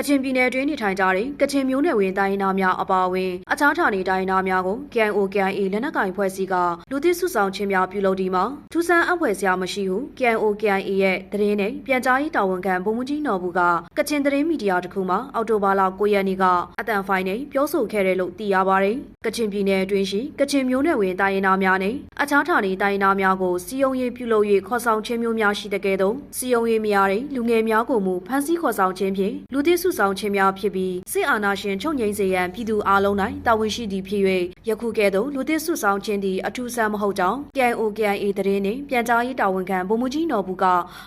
ကချင်ပြည်နယ်တွင်းနေထိုင်ကြတဲ့ကချင်မျိုးနွယ်ဝင်တိုင်းရင်းသားများအပါအဝင်အခြားဌာနေတိုင်းရင်းသားများကို KNO KNA လက်နက်ကင်ဖွဲ့စည်းကလူသစ်စုဆောင်ခြင်းများပြုလုပ်ဒီမှာထူးဆန်းအဖွဲ့စရာမရှိဟု KNO KNA ရဲ့သတင်းနဲ့ပြန်ကြားရေးတာဝန်ခံဗိုလ်မှူးကြီးနော်ဘူးကကချင်သတင်းမီဒီယာတစ်ခုမှာအောက်တိုဘာလ9ရက်နေ့ကအတန်ဖိုင်နဲ့ပြောဆိုခဲ့တယ်လို့သိရပါတယ်။ကချင်ပြည်နယ်အတွင်းရှိကချင်မျိုးနွယ်ဝင်တိုင်းရင်းသားများနဲ့အခြားဌာနေတိုင်းရင်းသားများကိုစီယုံရေးပြုလုပ်၍ခေါ်ဆောင်ခြင်းမျိုးများရှိတဲ့ကဲ့သို့စီယုံရေးများတဲ့လူငယ်များကိုမူဖမ်းဆီးခေါ်ဆောင်ခြင်းဖြင့်လူသစ်စုဆောင်ခြင်းများဖြစ်ပြီးစစ်အာဏာရှင်ချုပ်ငြိမ်းစေရန်ပြည်သူအလုံးတိုင်းတာဝန်ရှိသည့်ဖြစ်၍ယခုကဲ့သို့လူသစ်စုဆောင်ခြင်းသည်အထူးဆန်းမဟုတ်ကြောင်း KNO KNA သတင်းနှင့်ပြန်ကြားရေးတာဝန်ခံဗိုလ်မှူးကြီးနော်ဘူးက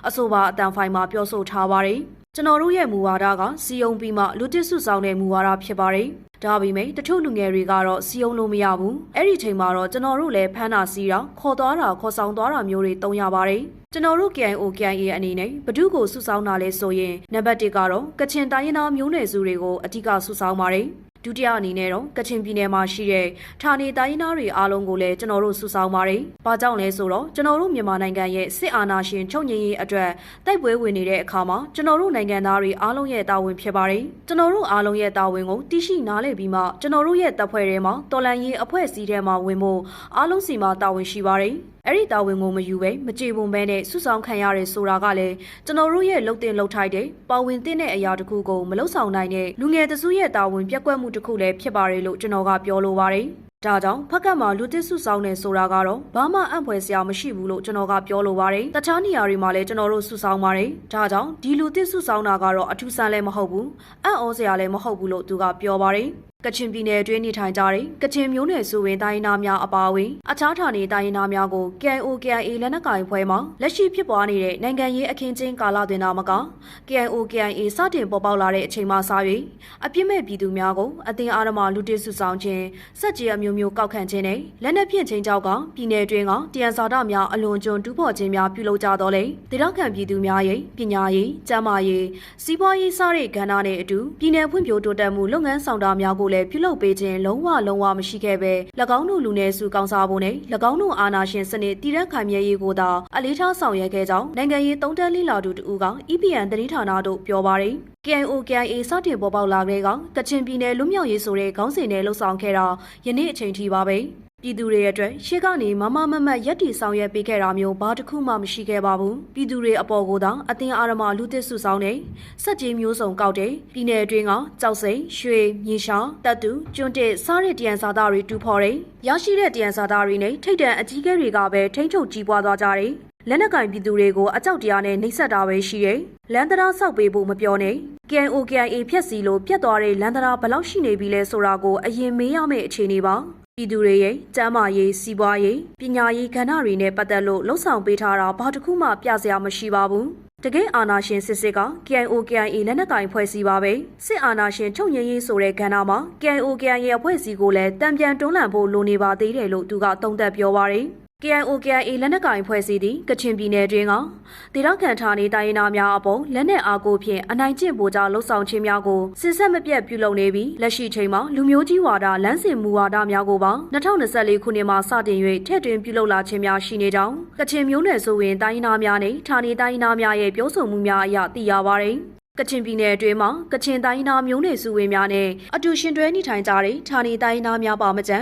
အဆိုပါအတန်ဖိုင်မှာပြောဆိုထားပါတယ်ကျွန်တော်တို့ရဲ့မူဝါဒကစီယုံပြီးမှလူတစ်စုဆောင်တဲ့မူဝါဒဖြစ်ပါတယ်။ဒါပေမဲ့တချို့လူငယ်တွေကတော့စီယုံလို့မရဘူး။အဲ့ဒီချိန်မှာတော့ကျွန်တော်တို့လည်းဖမ်းတာစီးတာခေါ်သွားတာခေါ်ဆောင်သွားတာမျိုးတွေတုံးရပါတယ်။ ကျွန်တော်တို့ KNO KNA အနေနဲ့ဘဒုကိုစုဆောင်းတာလဲဆိုရင်နံပါတ်1ကတော့ကချင်တိုင်းရင်းသားမျိုးနွယ်စုတွေကိုအဓိကစုဆောင်းပါတယ်။ဒုတိယအနေနဲ့တော့ကချင်ပြည်နယ်မှာရှိတဲ့ဌာနေတိုင်းရင်းသားတွေအားလုံးကိုလည်းကျွန်တော်တို့စုဆောင်းပါတယ်။ဘာကြောင့်လဲဆိုတော့ကျွန်တော်တို့မြန်မာနိုင်ငံရဲ့စစ်အာဏာရှင်ချုပ်ငြိမ်းရေးအတွက်တိုက်ပွဲဝင်နေတဲ့အခါမှာကျွန်တော်တို့နိုင်ငံသားတွေအားလုံးရဲ့တာဝန်ဖြစ်ပါတယ်။ကျွန်တော်တို့အားလုံးရဲ့တာဝန်ကိုသိရှိနားလည်ပြီးမှကျွန်တော်တို့ရဲ့တပ်ဖွဲ့ထဲမှာတော်လန်ရေးအဖွဲ့အစည်းထဲမှာဝင်ဖို့အားလုံးစီမှာတာဝန်ရှိပါတယ်။အဲ့ဒီတာဝန်ကိုမယူပဲမကြေပွန်ပဲနဲ့စုဆောင်ခံရတယ်ဆိုတာကလည်းကျွန်တော်တို့ရဲ့လှုပ်တင်လှုပ်ထိုက်တဲ့ပါဝင်တဲ့အရာတစ်ခုကိုမလှုပ်ဆောင်နိုင်တဲ့လူငယ်တစုရဲ့တာဝန်ပြက်ကွက်မှုတစ်ခုလည်းဖြစ်ပါတယ်လို့ကျွန်တော်ကပြောလိုပါတယ်။ဒါကြောင့်ဖက်ကမှာလူတစ်စုဆောင်နေဆိုတာကတော့ဘာမှအံ့ဖွယ်စရာမရှိဘူးလို့ကျွန်တော်ကပြောလိုပါတယ်။တခြားနေရာတွေမှာလည်းကျွန်တော်တို့စုဆောင်ပါတယ်။ဒါကြောင့်ဒီလူတစ်စုဆောင်တာကတော့အထူးဆန်းလည်းမဟုတ်ဘူး။အံ့ဩစရာလည်းမဟုတ်ဘူးလို့သူကပြောပါတယ်။ ကချင်ပြည်နယ်အတွင်းနေထိုင်ကြတဲ့ကချင်မျိုးနွယ်စုဝင်တိုင်းရင်းသားများအပါအဝင်အခြားဌာနေတိုင်းရင်းသားများကို KNO KNA လက်နက်ကင်ဖွဲ့မှလက်ရှိဖြစ်ပွားနေတဲ့နိုင်ငံရေးအခင်းချင်းကာလတွင်သာမက KNO KNA စတင်ပေါ်ပေါက်လာတဲ့အချိန်မှစ၍အပြစ်မဲ့ပြည်သူများကိုအသင်အာရမလူတစ်စုဆောင်ခြင်းစက်ကြီးအမျိုးမျိုးကောက်ခံခြင်းနဲ့လက်နက်ဖြင့်ချင်းကြောက်ကပြည်내တွင်ကတယံဇာတများအလွန်ကျွံတူးဖော်ခြင်းများပြုလုပ်ကြတော့လေဒေသခံပြည်သူများရဲ့ပညာရေးကျန်းမာရေးစီးပွားရေးစတဲ့ကဏ္ဍနဲ့အတူပြည်내ဖွံ့ဖြိုးတိုးတက်မှုလုပ်ငန်းဆောင်တာများကိုလည်းပြုလုပ်ပေးခြင်းလုံးဝလုံးဝမရှိခဲ့ပဲ၎င်းတို့လူနည်းစုကောင်းစားဖို့နဲ့၎င်းတို့အာဏာရှင်စနစ်တည်ရက်ခိုင်မြဲရေးကိုသာအလေးထားဆောင်ရွက်ခဲ့ကြောင်းနိုင်ငံရေးသုံးသပ်လိလာသူတူက EPN သတင်းဌာနတို့ပြောပါတယ် KNO KNA စတင်ပေါ်ပေါက်လာတဲ့ကကချင်ပြည်နယ်လွတ်မြောက်ရေးဆိုတဲ့ခေါင်းစဉ်နဲ့လှုပ်ဆောင်ခဲ့တာယနေ့အချိန်ထိပါပဲ ပြည်သူတွေအတွက်ရှေ့ကနေမမမမတ်ရက်တီဆောင်ရွက်ပေးခဲ့တာမျိုးဘာတစ်ခုမှမရှိခဲ့ပါဘူးပြည်သူတွေအပေါ်ကိုသာအတင်းအာရမလူသစ်စုဆောင်နေစက်ကြီးမျိုးစုံကောက်တယ်ပြည်နယ်အတွင်းကကြောက်စိန်ရွှေမြေရှာတပ်တူကျွန်းတစ်စားတဲ့တယံဇာတာတွေတူဖော်တယ်ရရှိတဲ့တယံဇာတာတွေနဲ့ထိတ်တန့်အကြီးကဲတွေကပဲထိမ့်ချုပ်ကြီးပွားသွားကြတယ်လက်နက်ကင်ပြည်သူတွေကိုအကြောက်တရားနဲ့နှိပ်စက်တာပဲရှိတယ်။လန်တရာဆောက်ပေးဖို့မပြောနဲ့။ KNO KNA ဖြက်စီလို့ပြတ်သွားတဲ့လန်တရာဘလောက်ရှိနေပြီလဲဆိုတာကိုအရင်မေးရမယ့်အခြေအနေပါ။ ပြည်သူတွေရဲ့ကျန်းမာရေးစီးပွားရေးပညာရေးကဏ္ဍတွေနဲ့ပတ်သက်လို့လှုံ့ဆော်ပေးထားတာဘာတစ်ခုမှပြစရာမရှိပါဘူး။တကယ်အာနာရှင်စစ်စစ်က KNO KNA လက်နက်ကင်ဖွဲ့စည်းပါပဲစစ်အာနာရှင်ချုပ်ငြိမ်းရေးဆိုတဲ့ကဏ္ဍမှာ KNO KNA အဖွဲ့အစည်းကိုလည်းတံပြန်တွန်းလှန်ဖို့လိုနေပါသေးတယ်လို့သူကသုံးသပ်ပြောပါတယ် KNO KNA လက်နက်ကင်ဖွဲ့စည်းသည့်ကချင်ပြည်နယ်တွင်ကဒေသခံဌာနေတိုင်းရင်းသားများအပေါ်လက်နက်အားကိုဖြင့်အနိုင်ကျင့်ပို့ကြလှုပ်ဆောင်ခြင်းများကိုစစ်ဆက်မပြတ်ပြုလုပ်နေပြီးလက်ရှိချိန်မှာလူမျိုးကြီးဝါဒလမ်းစဉ်မူဝါဒများကိုပါ2024ခုနှစ်မှာစတင်၍ထည့်သွင်းပြုလုပ်လာခြင်းများရှိနေကြောင်းကချင်မျိုးနွယ်စုဝင်တိုင်းရင်းသားများနဲ့ဌာနေတိုင်းရင်းသားများရဲ့ပြောဆိုမှုများအရသိရပါသည် ကချင်ပြည်နယ်အတွင်းမှာကချင်တိုင်းသားမျိုးနွယ်စုဝင်များနဲ့အတူရှင်တွဲနေထိုင်ကြတဲ့ဌာနေတိုင်းသားများပါမကြံ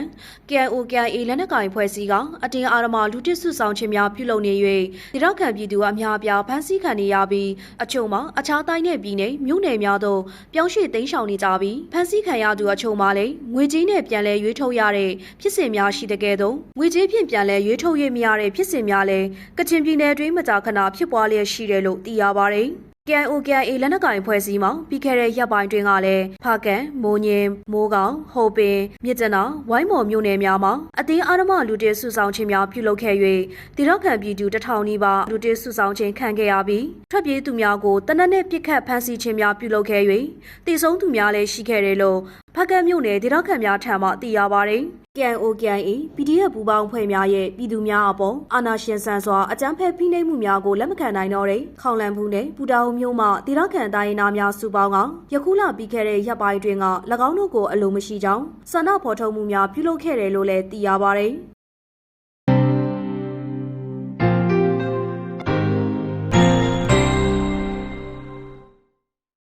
KNO KNA လက်နက်ကင်ဖွဲ့စည်းကအတင်းအာရမလူတစ်စုဆောင်ခြင်းများပြုလုပ်နေ၍ဒေသခံပြည်သူအများအပြားဖမ်းဆီးခံနေရပြီးအချို့မှာအခြားတိုင်းနယ်ပြည်နယ်မြို့နယ်များသို့ပြောင်းရွှေ့သိမ်းရှောင်နေကြပြီးဖမ်းဆီးခံရသူအချို့မှာလည်းငွေကြေးနဲ့ပြန်လည်ရွေးထုတ်ရတဲ့ဖြစ်စဉ်များရှိတဲ့ကဲ့သို့ငွေကြေးဖြင့်ပြန်လည်ရွေးထုတ်ရမရတဲ့ဖြစ်စဉ်များလည်းကချင်ပြည်နယ်တွင်းမကြာခဏဖြစ်ပွားလျက်ရှိတယ်လို့သိရပါတယ် KNO KNA လက်နက်ကင်ဖွဲ့စည်းမှာပြီးခဲ့တဲ့ရက်ပိုင်းတွင်ကလည်းဖားကန်မိုးညင်းမိုးကောင်ဟိုပင်မြစ်တနာဝိုင်းမော်မြို့နယ်များမှာအတင်းအာရမလူတေစုဆောင်ခြင်းများပြုလုပ်ခဲ့၍တိရခံပြည်သူတထောင်နီးပါးလူတေစုဆောင်ခြင်းခံခဲ့ရပြီးထွက်ပြေးသူများကိုတနက်နဲ့ပြစ်ခတ်ဖမ်းဆီးခြင်းများပြုလုပ်ခဲ့၍တည်ဆုံးသူများလည်းရှိခဲ့တယ်လို့ဖကတ်မြို့နယ်ဒေသခံများထံမှသိရပါတယ်။ KNO KNA PDF ပူးပေါင်းဖွဲ့များရဲ့ပြည်သူများအပေါ်အာဏာရှင်ဆန်စွာအကြမ်းဖက်ဖိနှိပ်မှုများကိုလက်မခံနိုင်တော့တဲ့ခေါင်လန်ဘူးနဲ့ပူတာအုံမျိုးမှဒေသခံတိုင်းသားများစုပေါင်းကယခုလပြီးခဲ့တဲ့ရက်ပိုင်းတွင်က၎င်းတို့ကိုအလိုမရှိကြောင်းဆန္ဒဖော်ထုတ်မှုများပြုလုပ်ခဲ့တယ်လို့လည်းသိရပါတယ်။